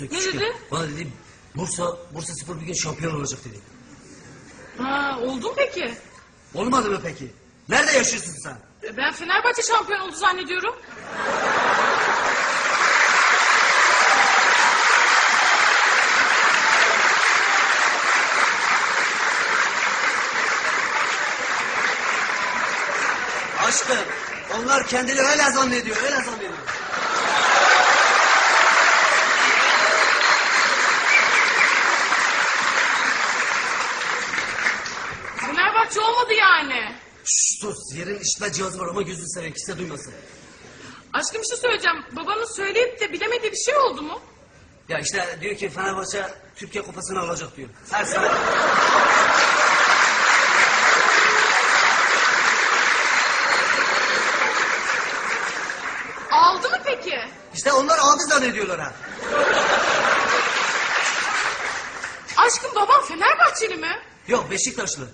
Ne küçükken. dedi? Bana dedi Bursa, Bursa Spor bir gün şampiyon olacak dedi. Ha, oldu mu peki? Olmadı mı peki? Nerede yaşıyorsun sen? E, Ben Fenerbahçe şampiyon oldu zannediyorum. Aşkım onlar kendileri öyle zannediyor öyle zannediyor. Fenerbahçe olmadı yani. Şşş sus yerin işitme cihazı var ama gözünü seveyim kimse duymasın. Aşkım bir şey söyleyeceğim. Babanın söyleyip de bilemediği bir şey oldu mu? Ya işte diyor ki Fenerbahçe Türkiye kupasını alacak diyor. Her sene. Aldı mı peki? İşte onlar aldı zannediyorlar ha. Aşkım babam Fenerbahçeli mi? Yok Beşiktaşlı.